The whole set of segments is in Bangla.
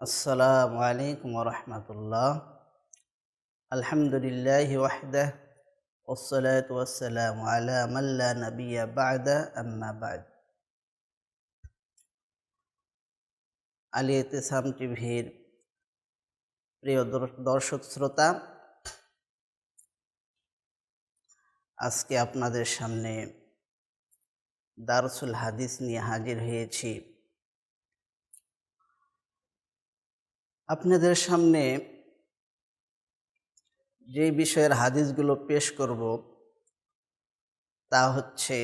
আসসালামু আলাইকুম রহমতুল্লাহ আলহামদুলিল্লাহ ওয়াহদাহ والصلاة والسلام على من لا نبي بعد أما بعد আলী ইতিসাম টিভির প্রিয় দর- দর্শক শ্রোতা আজকে আপনাদের সামনে দারসুল হাদিস নিয়ে হাজির হয়েছি আপনাদের সামনে যে বিষয়ের হাদিসগুলো পেশ করব তা হচ্ছে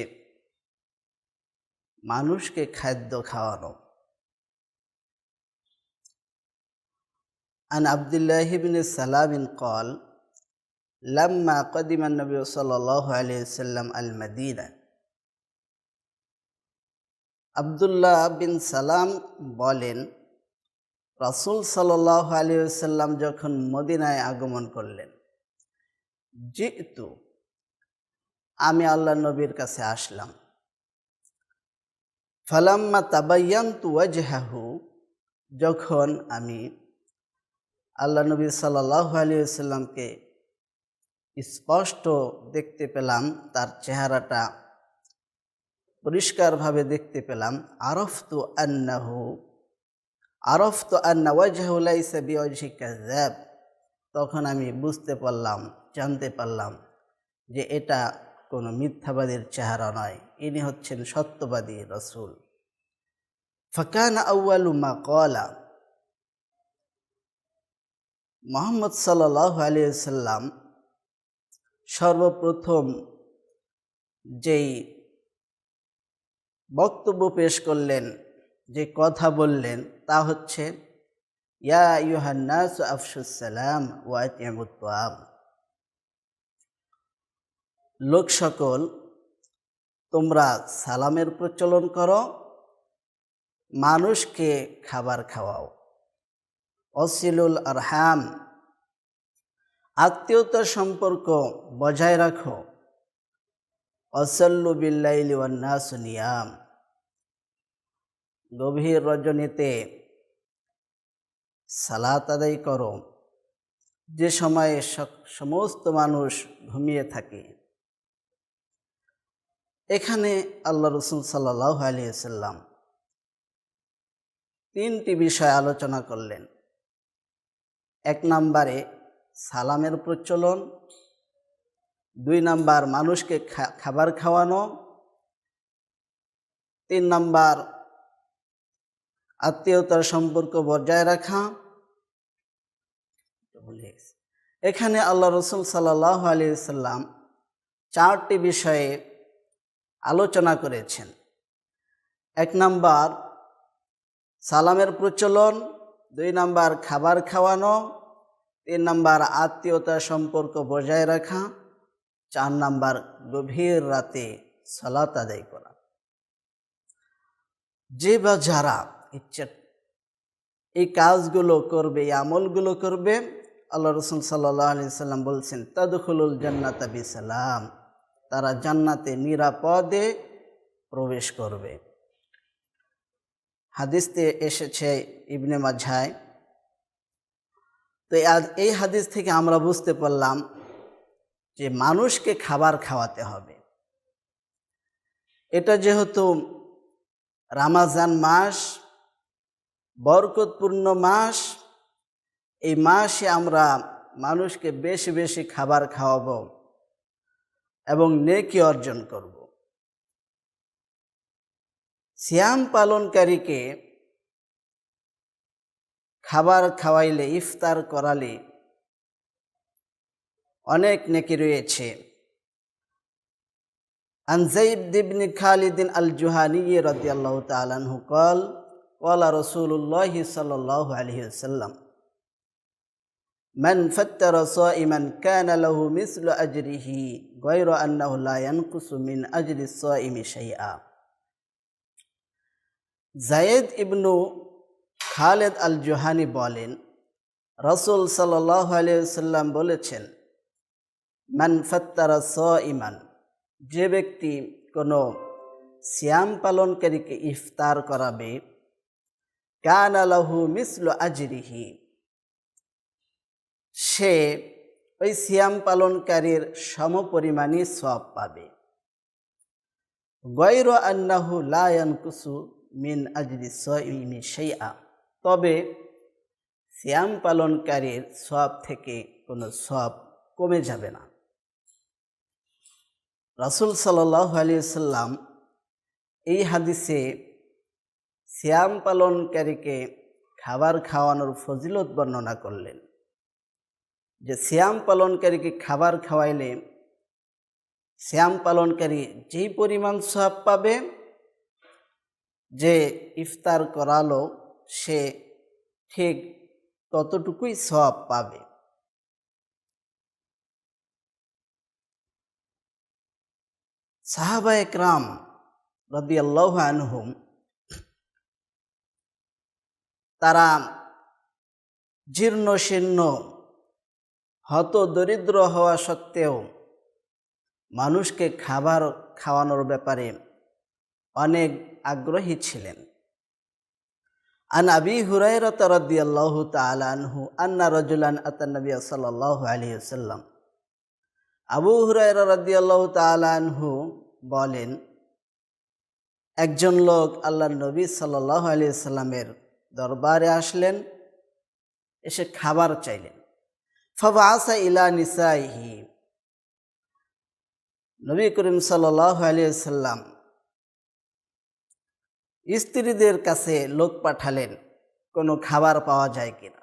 মানুষকে খাদ্য খাওয়ানো عن عبد الله بن سلام قال لما قدم النبي صلى الله عليه وسلم المدينة আবদুল্লাহ বিন সালাম বলেন রাসূল সাল্লাহ আলী সাল্লাম যখন মদিনায় আগমন করলেন যেহেতু আমি আল্লাহ নবীর কাছে আসলাম। ফালাম্মা তাবাইয়ান্তু ওয়াজহাহু, যখন আমি আল্লাহ নবী সাল্লাহ আলী সাল্লামকে স্পষ্ট দেখতে পেলাম, তার চেহারাটা পরিষ্কারভাবে দেখতে পেলাম, আরফতু আন্নাহু আরফতু আন্না ওয়াজহু লাইসা বিওয়াজহি কাযাব তখন আমি বুঝতে পারলাম, জানতে পারলাম যে এটা কোনো মিথ্যাবাদীর চেহারা নয়। ইনি হচ্ছেন সত্যবাদী রসুল। ফকান আউয়ালু মা কলা মোহাম্মদ সাল্লাহ আলিয়াল্লাম সর্বপ্রথম যেই বক্তব্য পেশ করলেন যে কথা বললেন তা হচ্ছে, ইয়া ইউহান্নাস আফসুসালাম ওয়াতিয়াম লোক সকল, তোমরা সালামের প্রচলন করো, মানুষকে খাবার খাওয়াও। অসিলুল আরহাম, আত্মীয়তার সম্পর্ক বজায় রাখো। অসল্লু বিল্লাইলি ওয়ান্নাস নিয়াম। গভীর রজনীতে সালাত আদায় করো। যে সময়ে সমস্ত মানুষ ঘুমিয়ে থাকে। এখানে আল্লাহ রসুল সাল্লাহ আলিয়াল্লাম তিনটি বিষয় আলোচনা করলেন। এক নম্বরে সালামের প্রচলন। দুই নাম্বার মানুষকে খাবার খাওয়ানো। তিন নাম্বার আত্মীয়তার সম্পর্ক বজায় রাখা। এখানে আল্লাহ রসুল সাল্লাহ আলী সাল্লাম চারটি বিষয়ে আলোচনা করেছেন। এক নাম্বার, সালামের প্রচলন। দুই নাম্বার, খাবার খাওয়ানো। তিন নাম্বার, আত্মীয়তার সম্পর্ক বজায় রাখা। চার নাম্বার, গভীর রাতে সালাত আদায় করা। যে বা যারা ইচ্ছা। এই কাজগুলো করবে, এই আমলগুলো করবে, আল্লাহ রসুল সাল্লাহ আলি সাল্লাম বলছেন, তাদুখুলুল জান্নাতা বিসালাম। তারা জান্নাতে নিরাপদে প্রবেশ করবে। হাদিসতে এসেছে ইবনে মাঝায় তো এই হাদিস থেকে আমরা বুঝতে পারলাম যে মানুষকে খাবার খাওয়াতে হবে। এটা যেহেতু রামাজান মাস বরকতপূর্ণ মাস। এই মাসে আমরা মানুষকে বেশি বেশি খাবার খাওয়াব এবং নেকি অর্জন করব। শ্যাম পালনকারীকে খাবার খাওয়াইলে, ইফতার করালে অনেক নেকি রয়েছে। আনজাইব দিবনি খালিদিন আল জুহানি রদিয়াল্লাহ তালানহু কল عنه قال قال رسول الله صلى الله عليه وسلم من فتر صائما كان له مثل أجره غير أنه لا ينقص من أجر الصائم شيئا জায়েদ ইবনু খালেদ আল জোহানি বলেন রসুল সাল্লাহ আলিয়াল্লাম বলেছেন মান ফত্তারা স ইমান যে ব্যক্তি কোনো সিয়াম পালনকারীকে ইফতার করাবে কান আলাহু মিসল আজরিহি। সে ওই সিয়াম পালনকারীর সম সমপরিমাণই সব পাবে। গৈর আন্নাহু লায়ন কুসু মিন আজরি সইমি সেইয়া তবে সিয়াম পালনকারীর সব থেকে কোনো সব কমে যাবে না। রাসুল সাল্লাহ আলিয়াল্লাম এই হাদিসে সিয়াম পালনকারীকে খাবার খাওয়ানোর ফজিলত বর্ণনা করলেন। যে শ্যাম পালনকারীকে খাবার খাওয়াইলে শ্যাম পালনকারী যেই পরিমাণ সব পাবে, যে ইফতার করালো, সে ঠিক ততটুকুই সব পাবে। সাহাবা একরাম রদি আল্লাহ আনহুম তারা জীর্ণ শীর্ণ, হত দরিদ্র হওয়া সত্ত্বেও মানুষকে খাবার খাওয়ানোর ব্যাপারে অনেক আগ্রহী ছিলেন। আন আবি হুরাইরত রাদিয়াল্লাহু তাআলা আনহু আন্না রজুলান আতান নবী সাল্লাল্লাহু আলাইহি ওয়াসাল্লাম। আবু হুরায়রা রাদিয়াল্লাহু তাআলা আনহু বলেন, একজন লোক আল্লাহ নবী সাল্লাল্লাহু আলাইহি সাল্লামের দরবারে আসলেন, এসে খাবার চাইলেন। ফাবাসা ইলা নিসাইহি। নবী করিম সাল্লাহ আলিয়াল্লাম স্ত্রীদের কাছে লোক পাঠালেন, কোনো খাবার পাওয়া যায় কিনা।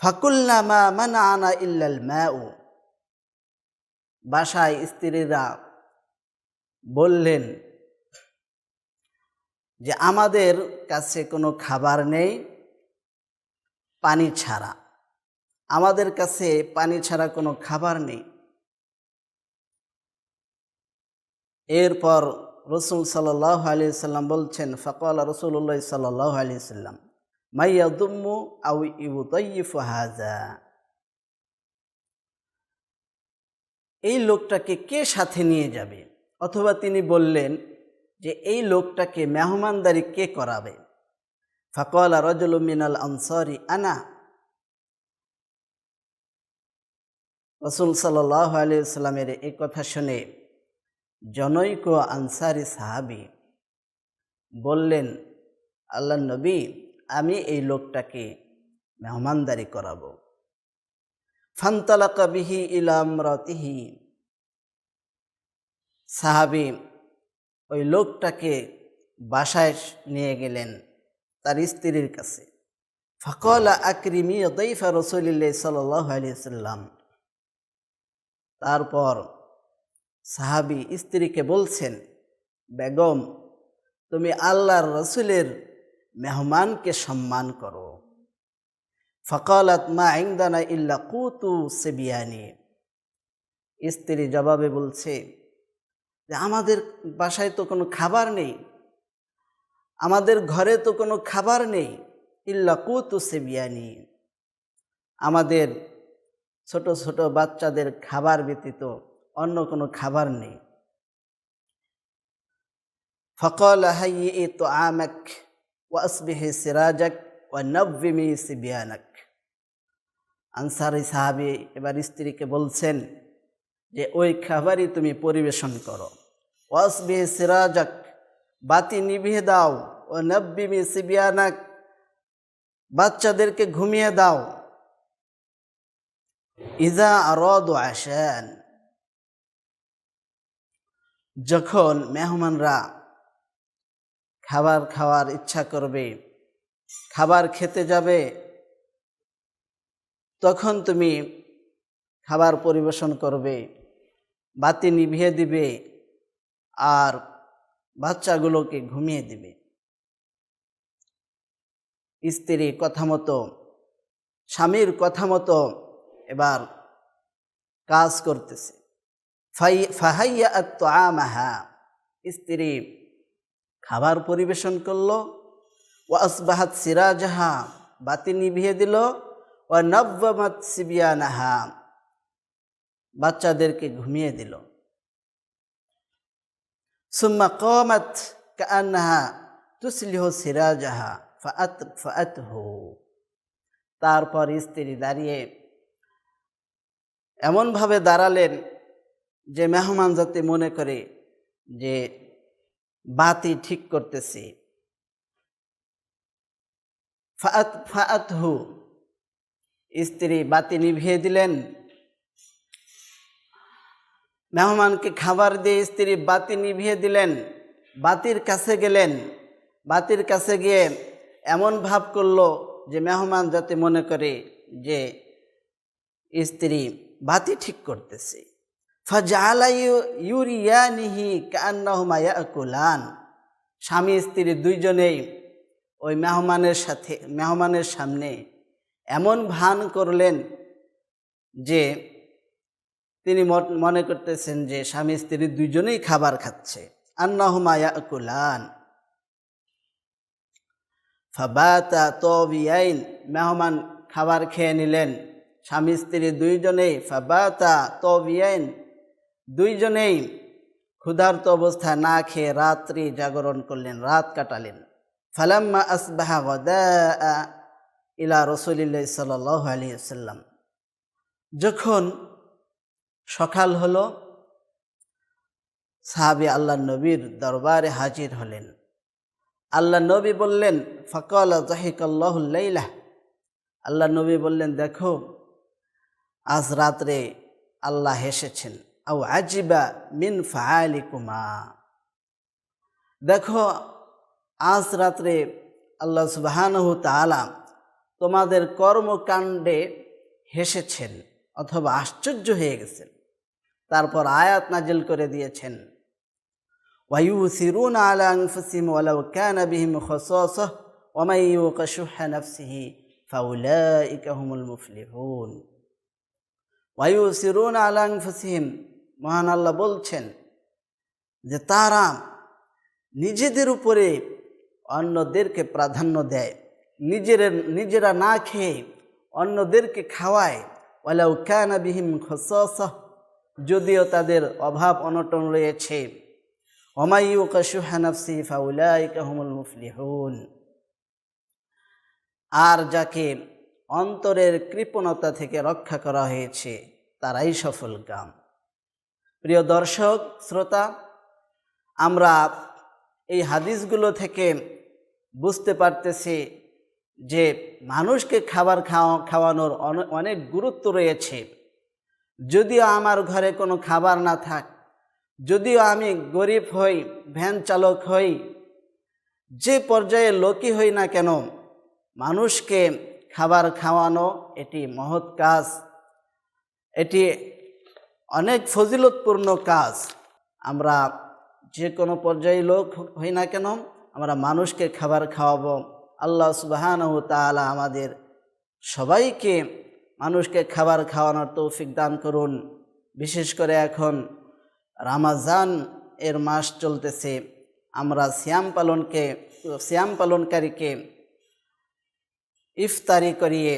ফাকুল্লা মা মানা আনা ইল্লাল ম্যাউ বাসায় স্ত্রীরা বললেন যে আমাদের কাছে কোনো খাবার নেই, পানি ছাড়া। আমাদের কাছে পানি ছাড়া কোনো খাবার নেই। এরপর রসুল সাল্লাহ আলি সাল্লাম বলছেন, ফকল রসুল্লাহ সাল্লাহ আলি সাল্লাম মাইয়া দুম্মু আউ তৈফ হাজা এই লোকটাকে কে সাথে নিয়ে যাবে? অথবা তিনি বললেন যে এই লোকটাকে মেহমানদারি কে করাবে? ফকল রজল মিনাল আনসারি আনা। রসুল সাল্লাহ এই কথা শুনে জনৈক আনসারি সাহাবি বললেন আল্লাহ নবী, আমি এই লোকটাকে মেহমানদারি করাব। ফান্তালাকা বিহি ইলামরতিহি সাহাবি ওই লোকটাকে বাসায় নিয়ে গেলেন তার স্ত্রীর কাছে। ফকলা আকরিমি দৈফা রসুলিল্লাহ সাল্লাহ আলিয়া সাল্লাম। তারপর সাহাবি স্ত্রীকে বলছেন, বেগম, তুমি আল্লাহর রসুলের মেহমানকে সম্মান করো। ফকালাত মা ইংদানা ইল্লা কুতু সেবিয়ানি। স্ত্রী জবাবে বলছে যে আমাদের বাসায় তো কোনো খাবার নেই। আমাদের ঘরে তো কোনো খাবার নেই। ইল্লা কুতু সেবিয়ানি। আমাদের ছোট ছোট বাচ্চাদের খাবার ব্যতীত অন্য কোনো খাবার নেই। ফকল হাই তো আমাক ওয়াসবিহি সিরাজাক ও নব্বিমি সিবিয়ানাক। আনসারি সাহাবি এবার স্ত্রীকে বলছেন যে ওই খাবারই তুমি পরিবেশন করো। ওয়াসবিহি সিরাজাক, বাতি নিভিয়ে দাও। ও নব্বিমি সিবিয়ানাক, বাচ্চাদেরকে ঘুমিয়ে দাও। ইজা আরদ আসেন যখন মেহমানরা খাবার খাওয়ার ইচ্ছা করবে, খাবার খেতে যাবে, তখন তুমি খাবার পরিবেশন করবে। বাতি নিভিয়ে দিবে আর বাচ্চাগুলোকে ঘুমিয়ে দিবে। স্ত্রী কথা মতো, স্বামীর কথা মতো এবার কাজ করতেছে। ফাহাইয়া স্ত্রী খাবার পরিবেশন করল ও আসবাহাত সিরাজাহা বাতি নিভিয়ে দিল ও নব্বমাত সিবিয়ানাহা। বাচ্চাদেরকে ঘুমিয়ে দিল। সুম্মা কমাত কান্নাহা তুসলিহ সিরাজাহা ফাত ফাআতহু। তারপর স্ত্রী দাঁড়িয়ে এমনভাবে দাঁড়ালেন যে মেহমান যাতে মনে করে যে বাতি ঠিক করতেছি। ফাআত, ফাআতহু। স্ত্রী বাতি নিভিয়ে দিলেন। মেহমানকে খাবার দিয়ে স্ত্রী বাতি নিভিয়ে দিলেন, বাতির কাছে গেলেন। বাতির কাছে গিয়ে এমন ভাব করল যে মেহমান যাতে মনে করে যে স্ত্রী বাতি ঠিক করতেছে। ফাজালা ইউরিয়ানিহি কান্নাহুমা ইয়াকুলান। স্বামী স্ত্রী দুইজনেই ওই মেহমানের সাথে, মেহমানের সামনে এমন ভান করলেন যে তিনি মনে করতেছেন যে স্বামী স্ত্রী দুইজনেই খাবার খাচ্ছে। আন্নাহুমা ইয়াকুলান। ফাবাতা তবিয়াইন, মেহমান খাবার খেয়ে নিলেন। স্বামী স্ত্রী দুইজনেই, ফাবাতা তবিয়াইন, দুইজনেই ক্ষুধার্ত অবস্থায় না খেয়ে রাত্রি জাগরণ করলেন, রাত কাটালেন। ফালাম্মা আসবাহা ইলা রসুলিল্লাহ সাল্লাহ আলী সাল্লাম যখন সকাল হলো। সাহাবি আল্লাহ নবীর দরবারে হাজির হলেন। আল্লাহ নবী বললেন, ফকল জাহিকাল্লাহুল্লাইলাহ আল্লাহ নবী বললেন, দেখো, আজ রাত্রে আল্লাহ হেসেছেন আও আজিবা মিন ফায়ালি ফায়ালিকুমা দেখো, আজ রাত্রে আল্লাহ সুবাহানহু তাআলা তোমাদের কর্মকাণ্ডে হেসেছেন অথবা আশ্চর্য হয়ে গেছেন। তারপর আয়াত নাজিল করে দিয়েছেন। ওয়াইউসিরুন মহান আল্লাহ বলছেন যে তারা নিজেদের উপরে অন্যদেরকে প্রাধান্য দেয়, নিজের, নিজেরা না খেয়ে অন্যদেরকে খাওয়ায়। ওলাউ কানা বিহিম খসাসাহ যদিও তাদের অভাব অনটন রয়েছে। ওমাইয়ুকা সুহানাফসি ফাউলাইকা হুমুল মুফলিহুন। আর যাকে অন্তরের কৃপণতা থেকে রক্ষা করা হয়েছে, তারাই সফল কাম প্রিয় দর্শক, শ্রোতা, আমরা এই হাদিসগুলো থেকে বুঝতে পারতেছি যে মানুষকে খাবার খাওয়া খাওয়ানোর অনে- অনেক গুরুত্ব রয়েছে। যদিও আমার ঘরে কোনো খাবার না থাক, যদিও আমি গরিব হই, ভ্যান চালক হই, যে পর্যায়ে লোকই হই না কেন, মানুষকে খাবার খাওয়ানো এটি মহৎ কাজ। এটি অনেক ফজিলতপূর্ণ কাজ। আমরা যে কোনো পর্যায়ে লোক হই না কেন, আমরা মানুষকে খাবার খাওয়াবো। আল্লাহ সুবাহানহ তাআলা আমাদের সবাইকে মানুষকে খাবার খাওয়ানোর তৌফিক দান করুন। বিশেষ করে এখন রামাজান এর মাস চলতেছে। আমরা শ্যাম পালনকে শ্যাম পালনকারীকে ইফতারি করিয়ে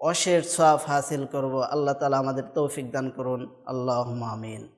অশের সাফ হাসিল করব। আল্লাহ তালা আমাদের তৌফিক দান করুন। আল্লাহ আমিন।